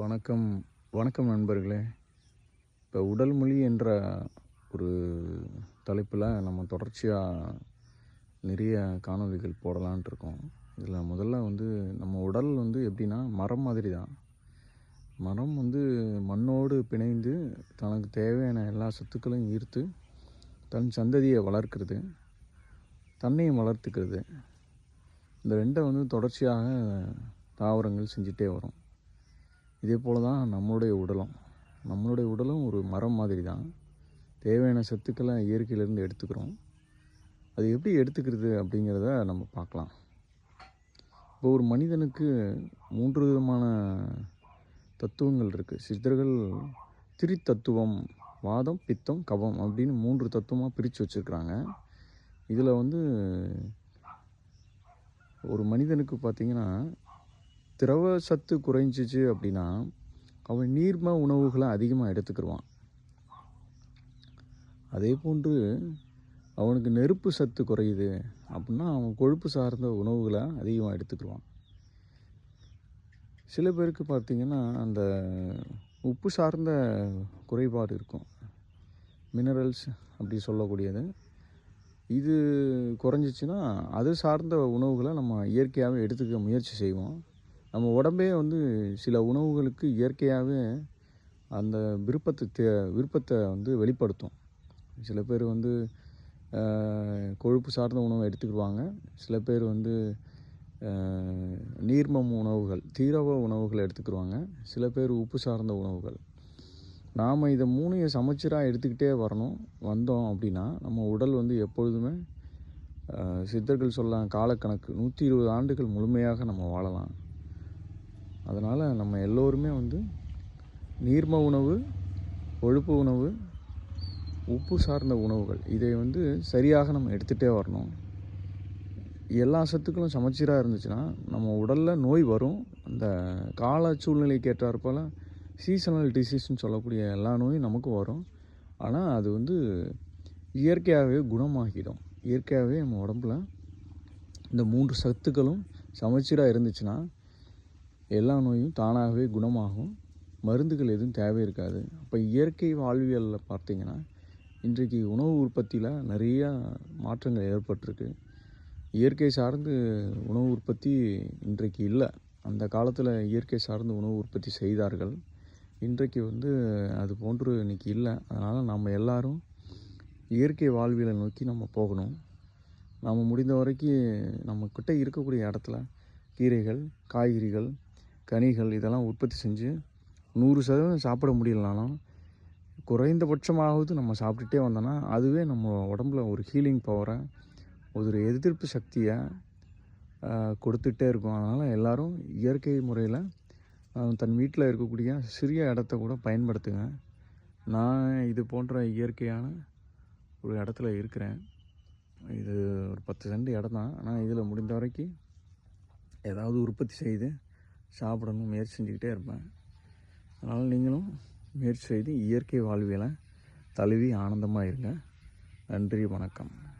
வணக்கம் வணக்கம் நண்பர்களே. இப்போ உடல் மொழி என்ற ஒரு தலைப்பில் நம்ம தொடர்ச்சியாக நிறைய காணொளிகள் போடலான்ட்டு இருக்கோம். இதில் முதல்ல வந்து நம்ம உடல் வந்து எப்படின்னா மரம் மாதிரி தான் மரம் வந்து மண்ணோடு பிணைந்து தனக்கு தேவையான எல்லா சத்துக்களையும் ஈர்த்து தன் சந்ததியை வளர்க்கிறது தன்னையும் வளர்த்துக்கிறது. இந்த ரெண்டை வந்து தொடர்ச்சியாக தாவரங்கள் செஞ்சிட்டே வரும். இதே போல் தான் நம்மளுடைய உடலும். நம்மளுடைய உடலும் ஒரு மரம் மாதிரி தான். தேவையான சத்துக்களை இயற்கையிலேருந்து எடுத்துக்கிறோம். அது எப்படி எடுத்துக்கிறது அப்படிங்கிறத நம்ம பார்க்கலாம். இப்போ ஒரு மனிதனுக்கு மூன்று விதமான தத்துவங்கள் இருக்குது சித்தர்கள் திரித்தத்துவம் வாதம் பித்தம் கவம் அப்படின்னு மூன்று தத்துவமாக பிரித்து வச்சுருக்குறாங்க. இதில் வந்து ஒரு மனிதனுக்கு பார்த்திங்கன்னா திரவ சத்து குறைஞ்சிச்சு அப்படின்னா அவன் நீர்ம உணவுகளை அதிகமாக எடுத்துக்கிடுவான் அதே போன்று அவனுக்கு நெருப்பு சத்து குறையுது அப்படின்னா அவன் கொழுப்பு சார்ந்த உணவுகளை அதிகமாக எடுத்துக்கிடுவான் சில பேருக்கு பார்த்திங்கன்னா அந்த உப்பு சார்ந்த குறைபாடு இருக்கும். மினரல்ஸ் அப்படி சொல்லக்கூடியது. இது குறைஞ்சிச்சின்னா அது சார்ந்த உணவுகளை நம்ம இயற்கையாகவே எடுத்துக்க முயற்சி செய்வோம். நம்ம உடம்பே வந்து சில உணவுகளுக்கு இயற்கையாகவே அந்த விருப்பத்தை தே விருப்பத்தை வந்து வெளிப்படுத்தும். சில பேர் வந்து கொழுப்பு சார்ந்த உணவை எடுத்துக்கிடுவாங்க. சில பேர் வந்து நீர்மம் உணவுகள் தீரவ உணவுகள் எடுத்துக்கிடுவாங்க. சில பேர் உப்பு சார்ந்த உணவுகள். நாம் இதை மூணையும் சமைச்சராக எடுத்துக்கிட்டே வரணும். வந்தோம் அப்படின்னா நம்ம உடல் வந்து எப்பொழுதுமே சித்தர்கள் சொல்லலாம் காலக்கணக்கு நூற்றி இருபது ஆண்டுகள் முழுமையாக நம்ம வாழலாம். அதனால் நம்ம எல்லோருமே வந்து நீர்ம உணவு கொழுப்பு உணவு உப்பு சார்ந்த உணவுகள் இதை வந்து சரியாக நம்ம எடுத்துகிட்டே வரணும். எல்லா சத்துக்களும் சமச்சீராக இருந்துச்சுன்னா நம்ம உடலில் நோய் வரும். அந்த கால சூழ்நிலைக்கு ஏற்றாற்போல் சீசனல் டிசீஸ்னு சொல்லக்கூடிய எல்லா நோயும் நமக்கு வரும். ஆனால் அது வந்து இயற்கையாகவே குணமாகிடும். இயற்கையாகவே நம்ம உடம்புல இந்த மூன்று சத்துக்களும் சமச்சீராக இருந்துச்சுன்னா எல்லா நோயும் தானாகவே குணமாகும். மருந்துகள் எதுவும் தேவை இருக்காது. அப்போ இயற்கை வாழ்வியலில் பார்த்திங்கன்னா இன்றைக்கு உணவு உற்பத்தியில் நிறையா மாற்றங்கள் ஏற்பட்டிருக்கு. இயற்கை சார்ந்து உணவு உற்பத்தி இன்றைக்கு இல்லை. அந்த காலத்தில் இயற்கை சார்ந்து உணவு உற்பத்தி செய்தார்கள். இன்றைக்கு வந்து அது போன்று இன்றைக்கி இல்லை. அதனால் நம்ம எல்லோரும் இயற்கை வாழ்வியலை நோக்கி நம்ம போகணும். நம்ம முடிந்த வரைக்கும் நம்மக்கிட்ட இருக்கக்கூடிய இடத்துல கீரைகள் காய்கறிகள் கனிகள் இதெல்லாம் உற்பத்தி செஞ்சு நூறு சதவீதம் சாப்பிட முடியலனாலும் குறைந்தபட்சமாவது நம்ம சாப்பிட்டுட்டே வந்தோன்னா அதுவே நம்ம உடம்புல ஒரு ஹீலிங் பவரை ஒரு எதிர்ப்பு சக்தியை கொடுத்துட்டே இருக்கும். அதனால் எல்லோரும் இயற்கை முறையில் தன் வீட்டில் இருக்கக்கூடிய சிறிய இடத்த கூட பயன்படுத்துங்க. நான் இது போன்ற இயற்கையான ஒரு இடத்துல இருக்கிறேன். இது ஒரு பத்து சென்ட் இடம் தான். ஆனால் இதில் முடிந்த வரைக்கும் ஏதாவது உற்பத்தி செய்து சாப்பிடணும் முயற்சி செஞ்சுக்கிட்டே இருப்பேன். அதனால் நீங்களும் முயற்சி செய்து இயற்கை வாழ்வியலை தழுவி ஆனந்தமாக இருங்க நன்றி வணக்கம்.